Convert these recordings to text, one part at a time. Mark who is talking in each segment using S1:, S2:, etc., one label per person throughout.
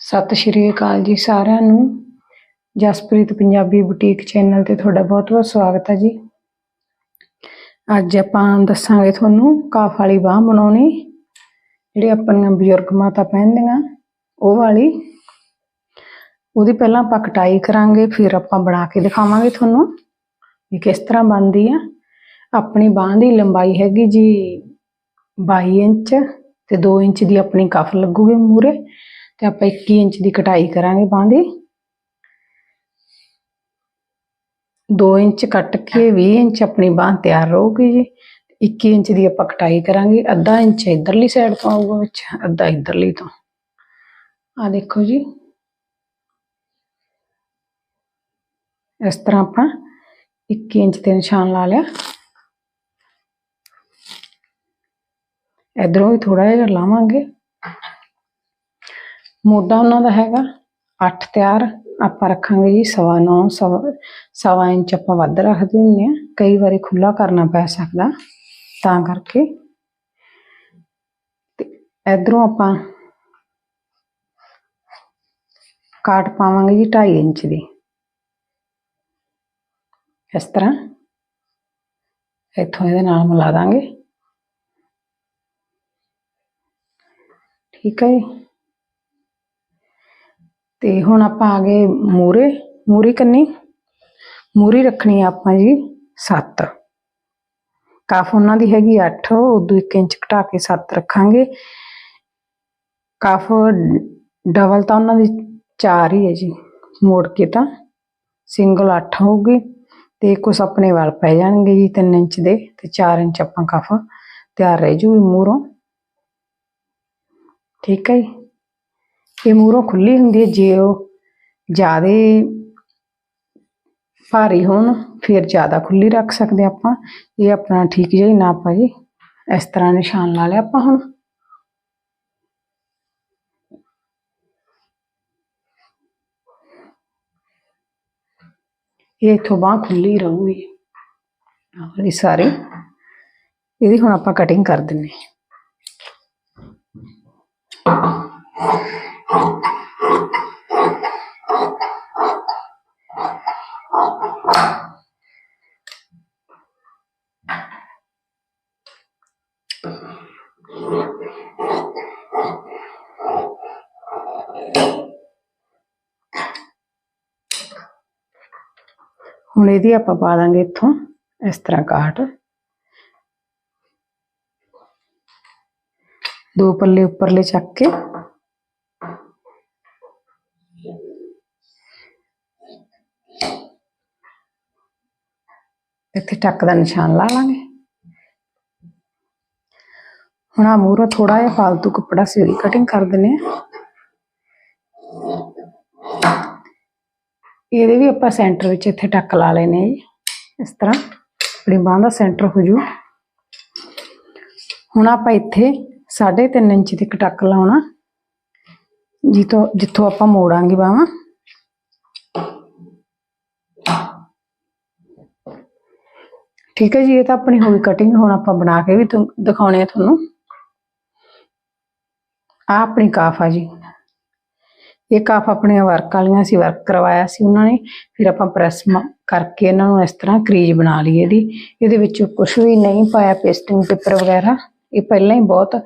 S1: ਸਤਿ ਸ਼੍ਰੀ ਅਕਾਲ ਜੀ ਸਾਰਿਆਂ ਨੂੰ। ਜਸਪ੍ਰੀਤ ਪੰਜਾਬੀ ਬੁਟੀਕ ਚੈਨਲ ਤੇ ਤੁਹਾਡਾ ਬਹੁਤ-ਬਹੁਤ ਸਵਾਗਤ ਹੈ ਜੀ। ਅੱਜ ਆਪਾਂ ਦੱਸਾਂਗੇ ਤੁਹਾਨੂੰ ਕਾਫ ਵਾਲੀ ਬਾਹ ਬਣਾਉਣੀ। ਜਿਹੜੇ ਆਪਣੀਆਂ ਬਜ਼ੁਰਗ ਮਾਤਾ ਪਹਿਨਦੀਆਂ, ਉਹ ਵਾਲੀ। ਉਹਦੀ ਪਹਿਲਾਂ ਆਪਾਂ ਕਟਾਈ ਕਰਾਂਗੇ, ਫਿਰ ਆਪਾਂ ਬਣਾ ਕੇ ਦਿਖਾਵਾਂਗੇ ਤੁਹਾਨੂੰ ਵੀ ਕਿਸ ਤਰ੍ਹਾਂ ਬਣਦੀ ਆ। ਆਪਣੀ ਬਾਹ ਦੀ ਲੰਬਾਈ ਹੈਗੀ ਜੀ 22 ਇੰਚ ਤੇ 2 ਇੰਚ ਦੀ ਆਪਣੀ ਕਫ ਲੱਗੂਗੀ ਮੂਰੇ ਤੇ ਆਪਾਂ 21 ਇੰਚ ਦੀ ਕਟਾਈ ਕਰਾਂਗੇ ਬਾਂਹ ਦੀ 2 ਇੰਚ ਕੱਟ ਕੇ 20 ਇੰਚ ਆਪਣੀ ਬਾਂਹ ਤਿਆਰ ਰਹੂਗੀ ਜੀ 21 ਇੰਚ ਦੀ ਆਪਾਂ ਕਟਾਈ ਕਰਾਂਗੇ ਅੱਧਾ ਇੰਚ ਇਧਰਲੀ ਸਾਈਡ ਤੋਂ ਆਊਗਾ ਵਿੱਚ ਅੱਧਾ ਇਧਰਲੀ ਤੋਂ ਆ ਦੇਖੋ ਜੀ ਇਸ ਤਰ੍ਹਾਂ ਆਪਾਂ 21 ਇੰਚ ਤੇ ਨਿਸ਼ਾਨ ਲਾ ਲਿਆ ਇਧਰੋਂ ਵੀ ਥੋੜਾ ਜਿਹਾ ਲਾਵਾਂਗੇ ਮੋਢਾ ਉਹਨਾਂ ਦਾ ਹੈਗਾ 8 ਤਿਆਰ, ਆਪਾਂ ਰੱਖਾਂਗੇ ਜੀ, ਸਵਾ ਨੌ, ਸਵਾ ਸਵਾ ਇੰਚ ਆਪਾਂ ਵੱਧ ਰੱਖਦੇ ਹੁੰਦੇ ਆ ਕਈ ਵਾਰੀ ਖੁੱਲਾ ਕਰਨਾ ਪੈ ਸਕਦਾ, ਤਾਂ ਕਰਕੇ। ਤੇ ਇਧਰੋਂ ਆਪਾਂ ਕਾਟ ਪਾਵਾਂਗੇ ਜੀ 2.5 ਇੰਚ ਦੀ। ਇਸ ਤਰ੍ਹਾਂ ਇੱਥੋਂ ਇਹਦੇ ਨਾਲ ਮਿਲਾ ਦਾਂਗੇ। ਠੀਕ ਹੈ ਜੀ। ਤੇ ਹੁਣ ਆਪਾਂ ਆ ਗਏ ਮੂਰੇ ਮੂਰੀ ਕੰਨੀ। ਮੂਰੀ ਰੱਖਣੀ ਆ ਆਪਾਂ ਜੀ 7 ਕਾਫ ਉਹਨਾਂ ਦੀ ਹੈਗੀ 8 ਉਦੋਂ 1 ਇੰਚ ਘਟਾ ਕੇ 7 ਰੱਖਾਂਗੇ। ਕਾਫ ਡਬਲ ਤਾਂ ਉਹਨਾਂ ਦੀ 4 ਹੀ ਹੈ ਜੀ, ਮੋੜ ਕੇ ਤਾਂ। ਸਿੰਗਲ 8 ਹੋਊਗੀ ਤੇ ਕੁਛ ਆਪਣੇ ਵਾਲ ਪੈ ਜਾਣਗੇ ਜੀ 3 ਇੰਚ ਦੇ ਤੇ 4 ਇੰਚ ਆਪਾਂ ਕਾਫ ਤਿਆਰ ਰਹਿ ਜੂਗੀ ਮੂਰੋਂ ਠੀਕ ਹੈ ਜੀ। ਇਹ ਮੂਹਰੋਂ ਖੁੱਲੀ ਹੁੰਦੀ ਹੈ, ਜੇ ਉਹ ਜਿਆਦੇ ਭਾਰੀ ਹੋਣ, ਫਿਰ ਜ਼ਿਆਦਾ ਖੁੱਲੀ ਰੱਖ ਸਕਦੇ ਆਪਾਂ। ਇਹ ਆਪਣਾ ਠੀਕ ਜਿਹਾ ਨਾ ਨਾਪ ਜੀ। ਇਸ ਤਰ੍ਹਾਂ ਨਿਸ਼ਾਨ ਲਾ ਲਿਆ ਆਪਾਂ ਹੁਣ। ਇਹ ਇਥੋਂ ਬਾਹ ਖੁੱਲੀ ਰਹੂਗੀ। ਆਹ ਵਾਲੀ ਸਾਰੀ। ਇਹਦੀ ਹੁਣ ਆਪਾਂ ਕਟਿੰਗ ਕਰ ਦਿੰਨੇ ਹੁਣ ਇਹਦੀ ਆਪਾਂ ਪਾ ਦਾਂਗੇ ਇੱਥੋਂ, ਇਸ ਤਰ੍ਹਾਂ ਕਾਟ। ਦੋ ਪੱਲੇ ਉੱਪਰਲੇ ਚੱਕ ਕੇ। ਇੱਥੇ ਟੱਕ ਦਾ ਨਿਸ਼ਾਨ ਲਾ ਲਾਂਗੇ। ਹੁਣ ਆ ਮੂਰੋਂ ਥੋੜਾ ਜਿਹਾ ਫालतू ਕੱਪੜਾ ਸੀ ਉਹਦੀ ਕਟਿੰਗ ਕਰ ਦਿੰਨੇ ਆ ਇਹਦੇ ਵੀ ਆਪਾਂ ਸੈਂਟਰ ਵਿੱਚ ਇੱਥੇ ਟੱਕ ਲਾ ਲੈਨੇ ਜੀ। ਇਸ ਤਰ੍ਹਾਂ ਆਪਣੀ ਬਾਂਹ ਦਾ ਸੈਂਟਰ ਹੋ ਜੂ। ਹੁਣ ਆਪਾਂ ਇੱਥੇ 3.5 ਇੰਚ ਦੀ ਟੱਕ ਲਾਉਣਾ। ਜਿੱਥੋਂ ਜਿੱਥੋਂ ਆਪਾਂ ਮੋੜਾਂਗੇ ਬਾਹਾਂ। ਠੀਕ ਹੈ ਜੀ, ਇਹ ਤਾਂ ਆਪਣੀ ਹੋਈ ਕਟਿੰਗ ਹੁਣ ਆਪਾਂ ਬਣਾ ਕੇ ਵੀ ਦਿਖਾਉਣੇ ਆ ਤੁਹਾਨੂੰ। ਆ ਆਪਣੀ ਕਾਫ ਆ ਜੀ। ਇਹ ਕਾਫ ਆਪਣੀਆਂ ਵਰਕ ਵਾਲੀਆਂ ਸੀ ਵਰਕ ਕਰਵਾਇਆ ਸੀ ਉਹਨਾਂ ਨੇ। ਫਿਰ ਆਪਾਂ ਪ੍ਰੈਸ ਕਰਕੇ ਇਹਨਾਂ ਨੂੰ ਇਸ ਤਰ੍ਹਾਂ ਕਰੀਜ ਬਣਾ ਲਈ ਇਹਦੀ। ਇਹਦੇ ਵਿੱਚ ਕੁਝ ਵੀ ਨਹੀਂ ਪਾਇਆ ਪੇਸਟਿੰਗ ਪੇਪਰ ਵਗੈਰਾ। ਇਹ ਪਹਿਲਾਂ ਹੀ ਬਹੁਤ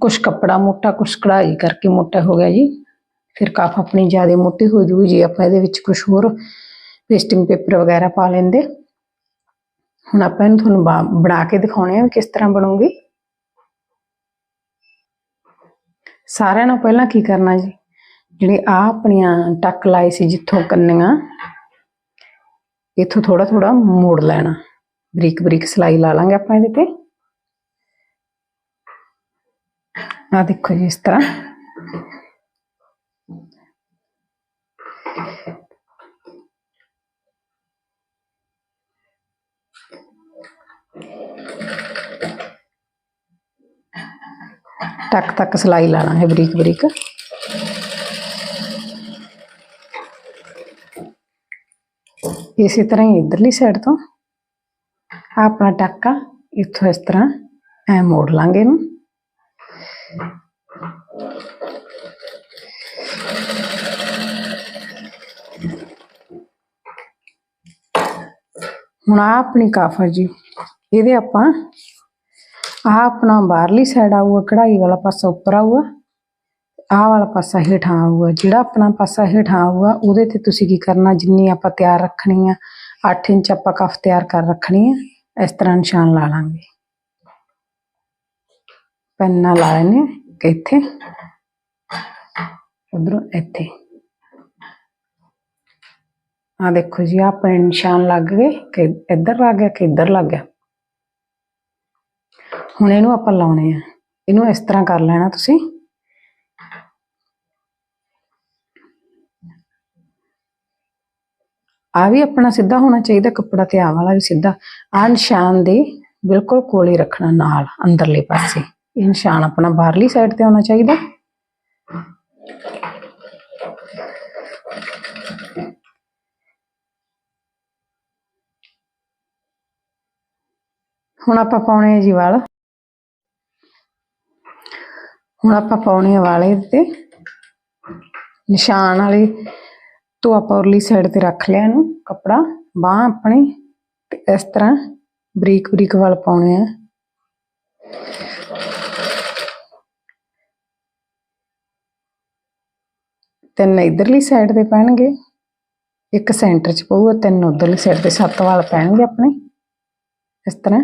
S1: ਕੁਝ ਕੱਪੜਾ ਮੋਟਾ ਕੁਝ ਕਢਾਈ ਕਰਕੇ ਮੋਟਾ ਹੋ ਗਿਆ ਜੀ। ਫਿਰ ਕਾਫ ਆਪਣੀ ਜ਼ਿਆਦਾ ਮੋਟੀ ਹੋ ਜੂਗੀ ਜੇ ਆਪਾਂ ਇਹਦੇ ਵਿੱਚ ਕੁਝ ਹੋਰ ਪੇਸਟਿੰਗ ਪੇਪਰ ਵਗੈਰਾ ਪਾ ਲੈਂਦੇ। ਹੁਣ ਆਪਾਂ ਇਹਨੂੰ ਤੁਹਾਨੂੰ ਬਾ- ਬਣਾ ਕੇ ਦਿਖਾਉਣੇ ਆ ਵੀ ਕਿਸ ਤਰ੍ਹਾਂ ਬਣੂਗੀ। ਸਾਰਿਆਂ ਨੂੰ ਪਹਿਲਾਂ ਕੀ ਕਰਨਾ ਜੀ? ਜਿਹੜੀ ਆ ਆਪਣੀਆਂ ਟੱਕ ਲਾਏ ਸੀ ਜਿੱਥੋਂ ਕੰਨੀਆਂ, ਇਥੋਂ ਥੋੜਾ ਥੋੜਾ ਮੋੜ ਲੈਣਾ। ਬਰੀਕ ਬਰੀਕ ਸਲਾਈ ਲਾ ਲਾਂਗੇ ਆਪਾਂ ਇਹਦੇ ਤੇ। ਆ ਦੇਖੋ ਜੀ ਇਸ ਤਰ੍ਹਾਂ। ਟੱਕ ਟੱਕ ਸਲਾਈ ਲਾ ਲਾਂਗੇ ਬਰੀਕ ਬਰੀਕ ਇਸੇ ਤਰ੍ਹਾਂ ਹੀ ਇਧਰਲੀ ਸਾਈਡ ਤੋਂ ਆਹ ਆਪਣਾ ਟਾਕਾ ਇੱਥੋਂ ਇਸ ਤਰ੍ਹਾਂ ਐ ਮੋੜ ਲਾਂਗੇ ਇਹਨੂੰ ਹੁਣ ਆ ਆਪਣੀ ਕਾਫਰ ਜੀ ਇਹਦੇ ਆਪਾਂ ਆਹ ਆਪਣਾ ਬਾਹਰਲੀ ਸਾਈਡ ਆਊਗਾ ਕਢਾਈ ਵਾਲਾ ਪਾਸਾ ਉੱਪਰ ਆਊਗਾ ਆਹ ਵਾਲਾ ਪਾਸਾ ਹੇਠਾਂ ਆਊਗਾ ਜਿਹੜਾ ਆਪਣਾ ਪਾਸਾ ਹੇਠਾਂ ਆਊਗਾ ਉਹਦੇ ਤੇ ਤੁਸੀਂ ਕੀ ਕਰਨਾ ਜਿੰਨੀ ਆਪਾਂ ਤਿਆਰ ਰੱਖਣੀ ਆ 8 ਇੰਚ ਆਪਾਂ ਕਫ ਤਿਆਰ ਕਰ ਰੱਖਣੀ ਆ ਇਸ ਤਰ੍ਹਾਂ ਨਿਸ਼ਾਨ ਲਾ ਲਾਂਗੇ ਪੈਨ ਨਾਲ ਲਾ ਲੈਣੇ ਆ ਕਿ ਇੱਥੇ ਉਧਰੋਂ ਇੱਥੇ ਆ ਦੇਖੋ ਜੀ ਆਹ ਆਪਣੇ ਨਿਸ਼ਾਨ ਲੱਗ ਗਏ ਕਿ ਇੱਧਰ ਲੱਗ ਗਿਆ ਕਿ ਇੱਧਰ ਲੱਗ ਗਿਆ ਹੁਣ ਇਹਨੂੰ ਆਪਾਂ ਲਾਉਣੇ ਆ। ਇਹਨੂੰ ਇਸ ਤਰ੍ਹਾਂ ਕਰ ਲੈਣਾ ਤੁਸੀਂ। ਆ ਵੀ ਆਪਣਾ ਸਿੱਧਾ ਹੋਣਾ ਚਾਹੀਦਾ, ਕੱਪੜਾ ਤੇ ਆ ਵਾਲਾ ਵੀ ਸਿੱਧਾ। ਆ ਨਿਸ਼ਾਨ ਦੇ ਬਿਲਕੁਲ ਕੋਲ ਹੀ ਰੱਖਣਾ ਨਾਲ, ਅੰਦਰਲੇ ਪਾਸੇ। ਇਹ ਨਿਸ਼ਾਨ ਆਪਣਾ ਬਾਹਰਲੀ ਸਾਈਡ ਤੇ ਹੋਣਾ ਚਾਹੀਦਾ। ਹੁਣ ਆਪਾਂ ਪਾਉਣੇ ਆ ਜੀ ਵਾਲ। ਹੁਣ ਆਪਾਂ ਪਾਉਣੇ ਆ ਵਾਲੇ ਤੇ। ਨਿਸ਼ਾਨ ਵਾਲੇ ਤੋਂ ਆਪਾਂ ਉਰਲੀ ਸਾਈਡ ਤੇ ਰੱਖ ਲਿਆ ਇਹਨੂੰ, ਕੱਪੜਾ। ਬਾਹ ਆਪਣੀ ਤੇ ਇਸ ਤਰ੍ਹਾਂ ਬਰੀਕ ਬਰੀਕ ਵਾਲ ਪਾਉਣੇ ਆ। ਤਿੰਨ ਇਧਰਲੀ ਸਾਈਡ ਤੇ ਪੈਣਗੇ, ਇੱਕ ਸੈਂਟਰ ਚ ਪਊਗਾ, ਤਿੰਨ ਉਧਰਲੀ ਸਾਈਡ ਤੇ ਸੱਤ ਵਾਲ ਪੈਣਗੇ ਆਪਣੇ। ਇਸ ਤਰ੍ਹਾਂ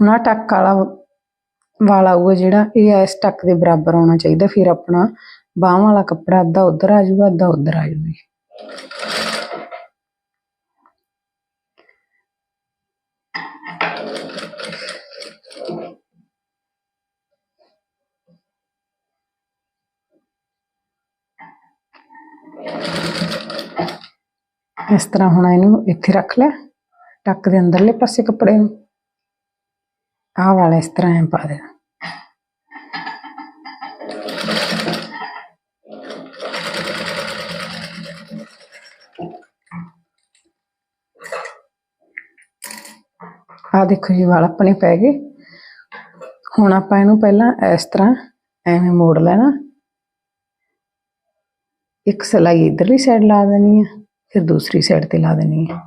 S1: ਹੁਣ ਆਹ ਟੱਕ ਵਾਲਾ ਵਾਲਾ ਆਊਗਾ ਜਿਹੜਾ, ਇਹ ਇਸ ਟੱਕ ਦੇ ਬਰਾਬਰ ਆਉਣਾ ਚਾਹੀਦਾ, ਫਿਰ ਆਪਣਾ ਬਾਹਾਂ ਵਾਲਾ ਕੱਪੜਾ ਅੱਧਾ ਉਧਰ ਆ ਜਾਊਗਾ, ਅੱਧਾ ਉਧਰ ਆ ਜਾਊਗਾ ਇਸ ਤਰ੍ਹਾਂ ਹੁਣ ਇਹਨੂੰ ਇੱਥੇ ਰੱਖ ਲੈ, ਟੱਕ ਦੇ ਅੰਦਰਲੇ ਪਾਸੇ ਕੱਪੜੇ ਨੂੰ। ਆਹ ਵਾਲਾ ਇਸ ਤਰ੍ਹਾਂ ਐਂ ਪਾ ਦੇਣਾ ਆਹ ਦੇਖੋ ਜੀ, ਵਾਲ ਆਪਣੇ ਪੈ ਗਏ। ਹੁਣ ਆਪਾਂ ਇਹਨੂੰ ਪਹਿਲਾਂ ਇਸ ਤਰ੍ਹਾਂ ਐਵੇਂ ਮੋੜ ਲੈਣਾ। ਇੱਕ ਸਲਾਈ ਇਧਰਲੀ ਸਾਈਡ ਲਾ ਦੇਣੀ ਹੈ ਫਿਰ ਦੂਸਰੀ ਸਾਈਡ ਤੇ ਲਾ ਦੇਣੀ ਹੈ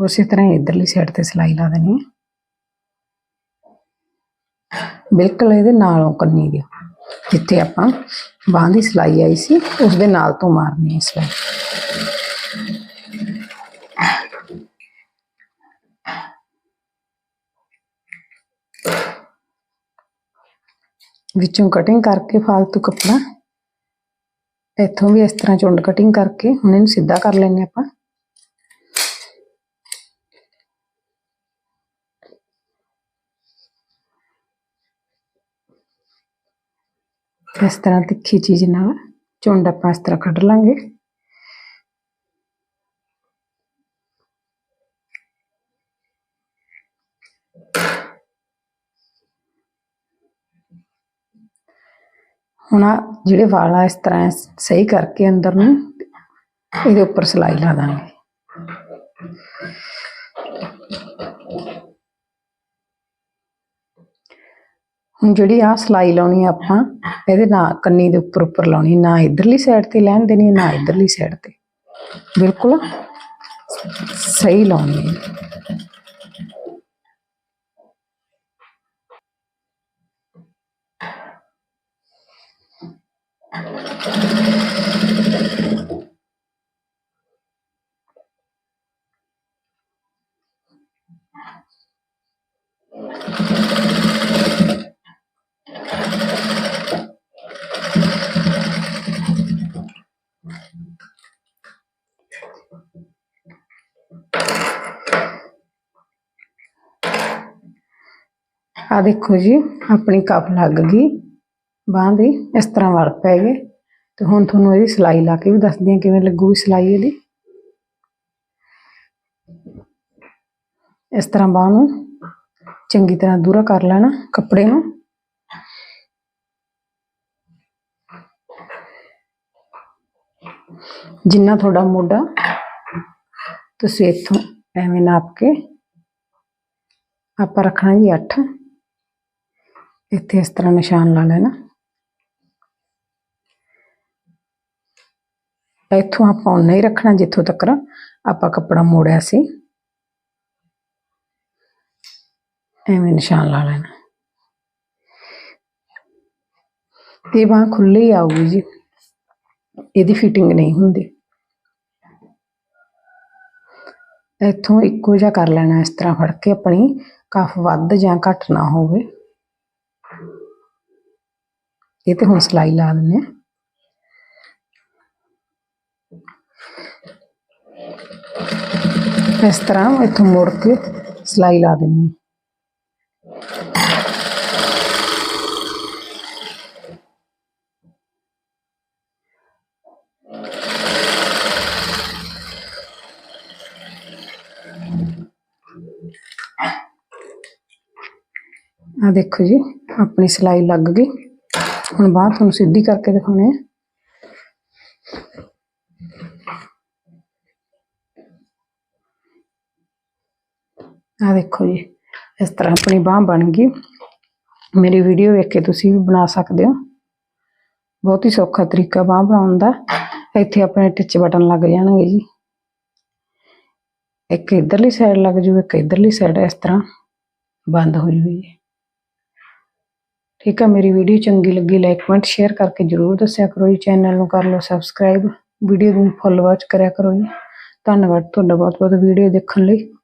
S1: ਉਸੇ ਤਰ੍ਹਾਂ ਹੀ ਇਧਰਲੀ ਸਾਈਡ ਤੇ ਸਲਾਈ ਲਾ ਦੇਣੀ ਹੈ। ਬਿਲਕੁਲ ਇਹਦੇ ਨਾਲੋਂ ਕੰਨੀ ਦੇ। ਜਿੱਥੇ ਆਪਾਂ ਬਾਂਹ ਦੀ ਸਲਾਈ ਆਈ ਸੀ ਉਸ ਦੇ ਨਾਲ ਤੋਂ ਮਾਰਨੀ ਹੈ ਸਲਾਈ ਵਿੱਚੋਂ ਕਟਿੰਗ ਕਰਕੇ ਫਾਲਤੂ ਕੱਪੜਾ। ਇੱਥੋਂ ਵੀ ਇਸ ਤਰ੍ਹਾਂ ਚੁੰਡ ਕਟਿੰਗ ਕਰਕੇ ਹੁਣ ਇਹਨੂੰ ਸਿੱਧਾ ਕਰ ਲੈਣੇ ਆਪਾਂ। ਇਸ ਤਰ੍ਹਾਂ ਤਿੱਖੀ ਚੀਜ਼ ਨਾਲ ਚੁੰਡ ਆਪਾਂ ਇਸ ਤਰ੍ਹਾਂ ਕੱਢ ਲਾਂਗੇ। ਹੁਣ ਆਹ ਜਿਹੜੇ ਵਾਲ ਆ ਇਸ ਤਰ੍ਹਾਂ ਸਹੀ ਕਰਕੇ ਅੰਦਰ ਨੂੰ, ਇਹਦੇ ਉੱਪਰ ਸਲਾਈ ਲਾ ਦਾਂਗੇ। ਹੁਣ ਜਿਹੜੀ ਆ ਸਲਾਈ ਲਾਉਣੀ ਆ ਆਪਾਂ, ਇਹਦੇ ਨਾ ਕੰਨੀ ਦੇ ਉੱਪਰ ਉੱਪਰ ਲਾਉਣੀ, ਨਾ ਇਧਰਲੀ ਸਾਈਡ ਤੇ ਲੈਣ ਦੇਣੀ, ਨਾ ਇਧਰਲੀ ਸਾਈਡ ਤੇ। ਬਿਲਕੁਲ ਸਹੀ ਲਾਉਣੀ ਹੈ ਆ ਦੇਖੋ ਜੀ ਆਪਣੀ ਕੱਪ ਲੱਗ ਗਈ ਬਾਂਹ ਦੀ ਇਸ ਤਰ੍ਹਾਂ ਵੜ ਪੈ ਗਏ। ਤੇ ਹੁਣ ਤੁਹਾਨੂੰ ਇਹਦੀ ਸਿਲਾਈ ਲਾ ਕੇ ਵੀ ਦੱਸਦੀ ਹਾਂ ਕਿਵੇਂ ਲੱਗੂਗੀ ਸਿਲਾਈ ਇਹਦੀ। ਇਸ ਤਰ੍ਹਾਂ ਬਾਂਹ ਨੂੰ ਚੰਗੀ ਤਰ੍ਹਾਂ ਦੂਰਾ ਕਰ ਲੈਣਾ ਕੱਪੜੇ ਨੂੰ। ਜਿੰਨਾ ਤੁਹਾਡਾ ਮੋਢਾ ਤੁਸੀਂ ਇੱਥੋਂ ਐਵੇਂ ਨਾਪ ਕੇ ਆਪਾਂ ਰੱਖਣਾ ਜੀ 8 ਇੱਥੇ ਇਸ ਤਰ੍ਹਾਂ ਨਿਸ਼ਾਨ ਲਾ ਲੈਣਾ। ਇੱਥੋਂ ਆਪਾਂ ਉਨਾ ਹੀ ਰੱਖਣਾ ਜਿੱਥੋਂ ਤੱਕ ਆਪਾਂ ਕੱਪੜਾ ਮੋੜਿਆ ਸੀ। ਐਵੇਂ ਨਿਸ਼ਾਨ ਲਾ ਲੈਣਾ। ਤੇ ਬਾਹ ਖੁੱਲੀ ਆਊਗੀ ਜੀ। ਇਹਦੀ ਫਿਟਿੰਗ ਨਹੀਂ ਹੁੰਦੀ। ਇੱਥੋਂ ਇੱਕੋ ਜਿਹਾ ਕਰ ਲੈਣਾ, ਇਸ ਤਰ੍ਹਾਂ ਫੜ ਕੇ ਆਪਣੀ ਕਫ ਵੱਧ ਜਾਂ ਘੱਟ ਨਾ ਹੋਵੇ। ਇਹ ਤੇ ਹੁਣ ਸਲਾਈ ਲਾ ਦਿੰਨੇ ਆ। ਇਸ ਤਰ੍ਹਾਂ ਇੱਥੋਂ ਮੋੜ ਕੇ ਸਲਾਈ ਲਾ ਦੇਣੀ ਹੈ ਆ ਦੇਖੋ ਜੀ ਆਪਣੀ ਸਿਲਾਈ ਲੱਗ ਗਈ ਹੁਣ ਬਾਅਦ ਤੁਹਾਨੂੰ ਸਿੱਧੀ ਕਰਕੇ ਦਿਖਾਉਣੇ ਆ ਆ ਦੇਖੋ ਜੀ, ਇਸ ਤਰ੍ਹਾਂ ਆਪਣੀ ਬਾਹ ਬਣ ਗਈ। ਮੇਰੀ ਵੀਡੀਓ ਵੇਖ ਕੇ ਤੁਸੀਂ ਵੀ ਬਣਾ ਸਕਦੇ ਹੋ। ਬਹੁਤ ਹੀ ਸੌਖਾ ਤਰੀਕਾ ਬਾਹ ਬਣਾਉਣ ਦਾ। ਇੱਥੇ ਆਪਣੇ ਟਿਚ ਬਟਨ ਲੱਗ ਜਾਣਗੇ ਜੀ। ਇੱਕ ਇਧਰਲੀ ਸਾਈਡ ਲੱਗ ਜੂ ਇੱਕ ਇਧਰਲੀ ਸਾਈਡ ਇਸ ਤਰ੍ਹਾਂ ਬੰਦ ਹੋ ਹੋਈ ਹੈ ਠੀਕ ਹੈ ਮੇਰੀ ਵੀਡੀਓ ਚੰਗੀ ਲੱਗੀ ਲਾਈਕ ਕਮੈਂਟ ਸ਼ੇਅਰ ਕਰਕੇ ਜਰੂਰ ਦੱਸਿਆ ਕਰੋ ਜੀ। ਚੈਨਲ ਨੂੰ ਕਰ ਲਓ ਸਬਸਕ੍ਰਾਈਬ ਵੀਡੀਓ ਨੂੰ ਫੁੱਲ ਵਾਚ ਕਰਿਆ ਕਰੋ ਜੀ। ਧੰਨਵਾਦ, ਤੁਹਾਡਾ ਬਹੁਤ ਬਹੁਤ ਵੀਡੀਓ ਦੇਖਣ ਲਈ।